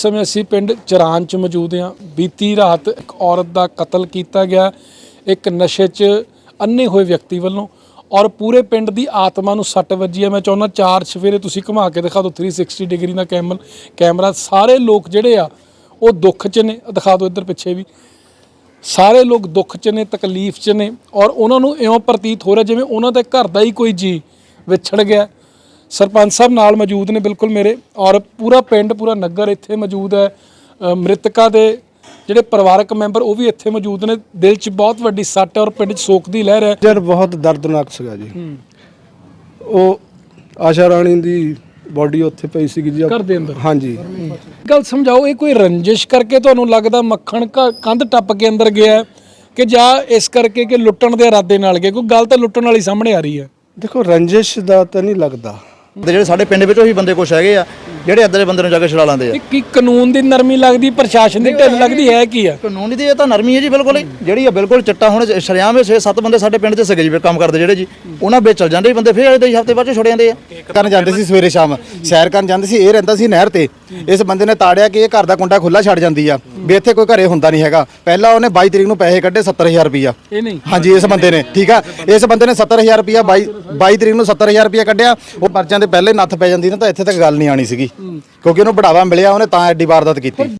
ਇਸ ਸਮੇਂ ਅਸੀਂ ਪਿੰਡ ਚਰਾਨ ਚ ਮੌਜੂਦ ਹਾਂ। ਬੀਤੀ ਰਾਤ ਇੱਕ ਔਰਤ ਦਾ ਕਤਲ ਕੀਤਾ ਗਿਆ। ਇੱਕ ਨਸ਼ੇ 'ਚ ਅੰਨੇ ਹੋਏ ਵਿਅਕਤੀ ਵੱਲੋਂ ਔਰ ਪੂਰੇ ਪਿੰਡ ਦੀ ਆਤਮਾ ਨੂੰ ਸੱਟ ਵੱਜੀ ਹੈ। ਮੈਂ ਚਾਹੁੰਦਾ ਚਾਰ ਸਵੇਰੇ ਤੁਸੀਂ ਘੁਮਾ ਕੇ ਦਿਖਾ ਦਿਓ। 360 ਡਿਗਰੀ ਦਾ ਕੈਮਲ ਕੈਮਰਾ। ਸਾਰੇ ਲੋਕ ਜਿਹੜੇ ਆ, ਉਹ ਦੁੱਖ 'ਚ ਨੇ। ਦਿਖਾ ਦਿਓ ਇੱਧਰ ਪਿੱਛੇ ਵੀ। ਸਾਰੇ ਲੋਕ ਦੁੱਖ 'ਚ ਨੇ, ਤਕਲੀਫ 'ਚ ਨੇ ਔਰ ਉਹਨਾਂ ਨੂੰ ਇਉਂ ਪ੍ਰਤੀਤ ਹੋ ਰਿਹਾ ਜਿਵੇਂ ਉਹਨਾਂ ਦੇ ਘਰ ਦਾ ਹੀ ਕੋਈ ਜੀ ਵਿਛੜ ਗਿਆ। ਸਰਪੰਚ ਸਾਹਿਬ ਨਾਲ ਮੌਜੂਦ ਨੇ ਬਿਲਕੁਲ ਮੇਰੇ ਔਰ ਪੂਰਾ ਪਿੰਡ ਪੂਰਾ ਨਗਰ ਇੱਥੇ ਮੌਜੂਦ ਹੈ। ਮ੍ਰਿਤਕਾ ਦੇ ਜਿਹੜੇ ਪਰਿਵਾਰਕ ਮੈਂਬਰ ਉਹ ਵੀ ਇੱਥੇ ਮੌਜੂਦ ਨੇ। ਦਿਲ 'ਚ ਬਹੁਤ ਵੱਡੀ ਸੱਟ ਹੈ ਔਰ ਪਿੰਡ 'ਚ ਸੋਗ ਦੀ ਲਹਿਰ ਹੈ। ਜਰ ਬਹੁਤ ਦਰਦਨਾਕ ਸੀਗਾ ਜੀ। ਉਹ ਆਸ਼ਾ ਰਾਣੀ ਦੀ ਬਾਡੀ ਉੱਥੇ ਪਈ ਸੀਗੀ ਜੀ। ਘਰ ਦੇ ਅੰਦਰ? ਹਾਂਜੀ। ਗੱਲ ਸਮਝਾਓ ਇਹ ਕੋਈ ਰੰਜਿਸ਼ ਕਰਕੇ ਤੁਹਾਨੂੰ ਲੱਗਦਾ ਮੱਖਣ ਕੰਧ ਟੱਪ ਕੇ ਅੰਦਰ ਗਿਆ ਕਿ ਜਾਂ ਇਸ ਕਰਕੇ ਕਿ ਲੁੱਟਣ ਦੇ ਇਰਾਦੇ ਨਾਲ ਗਿਆ? ਕੋਈ ਗੱਲ ਤਾਂ ਲੁੱਟਣ ਵਾਲੀ ਸਾਹਮਣੇ ਆ ਰਹੀ ਹੈ। ਦੇਖੋ ਰੰਜਿਸ਼ ਦਾ ਤਾਂ ਨਹੀਂ ਲੱਗਦਾ। ਤੇ ਜਿਹੜੇ ਸਾਡੇ ਪਿੰਡ ਵਿੱਚ ਉਹੀ ਬੰਦੇ ਕੁਛ ਹੈਗੇ ਆ ਜਿਹੜੇ ਅੱਧੇ ਬੰਦੇ ਨੂੰ ਜਾ ਕੇ ਛੁਡਾ ਲਾਉਂਦੇ ਆ। ਇਹ ਕੀ ਕਾਨੂੰਨ ਦੀ ਨਰਮੀ ਲੱਗਦੀ ਪ੍ਰਸ਼ਾਸਨ ਦੀ ਢਿੱਲ ਲੱਗਦੀ ਹੈ ਕੀ ਆ? ਕਾਨੂੰਨੀ ਦੀ ਇਹ ਤਾਂ ਨਰਮੀ ਹੈ ਜੀ ਬਿਲਕੁਲ ਹੀ। ਜਿਹੜੀ ਆ ਬਿਲਕੁਲ ਚਿੱਟਾ ਹੁਣ ਸ਼ਰਿਆਮ ਵਿੱਚ 6-7 ਬੰਦੇ ਸਾਡੇ ਪਿੰਡ 'ਚ ਸੀਗੇ ਜੀ ਕੰਮ ਕਰਦੇ ਜਿਹੜੇ ਜੀ ਉਹਨਾਂ ਵਿੱਚ ਚਲ ਜਾਂਦੇ ਬੰਦੇ ਫਿਰ ਅਜੇ ਹਫ਼ਤੇ ਬਾਅਦ 'ਚ ਛੁੱਟ ਜਾਂਦੇ ਆ। ਕਰਨ ਜਾਂਦੇ ਸੀ ਸਵੇਰੇ ਸ਼ਾਮ ਸੈਰ ਕਰਨ ਜਾਂਦੇ ਸੀ ਇਹ ਰਹਿੰਦਾ ਸੀ ਨਹਿਰ ਤੇ। ਇਸ ਬੰਦੇ ਨੇ ਤਾੜਿਆ ਕਿ ਇਹ ਘਰ ਦਾ ਕੁੰਡਾ ਖੁੱਲਾ ਛੱਡ ਜਾਂਦੀ ਆ। ਵੀ ਇੱਥੇ ਕੋਈ ਘਰੇ ਹੁੰਦਾ ਨਹੀਂ ਹੈਗਾ। ਪਹਿਲਾਂ ਉਹਨੇ 22 ਤਰੀਕ ਨੂੰ ਪੈਸੇ ਕੱਢੇ 70000 ਰੁਪਇਆ ਇਹ ਨਹੀਂ। ਹਾਂਜੀ ਇਸ ਬੰਦੇ ਨੇ ਠੀਕ ਆ? ਇਸ ਬੰਦੇ ਨੇ 70000 ਰੁਪਇਆ 22 22 ਤਰੀਕ ਨੂੰ 70000 ਰੁਪਇਆ ਕੱਢਿਆ। ਉਹ ਪਰਚਿਆਂ ਦੇ ਪਹਿਲੇ ਨੱਥ ਪੈ ਜਾਂਦੀ ਨਾ ਤਾਂ ਇੱਥੇ ਤੱਕ ਗੱਲ ਨਹੀਂ ਆਣੀ ਸੀਗੀ। ਕਿਉਂਕਿ ਉਹਨੂੰ ਬੜਾਵਾ ਮਿਲਿਆ ਉਹਨੇ ਤਾਂ ਐਡੀ ਵਾਰਦਾਤ ਕੀਤੀ।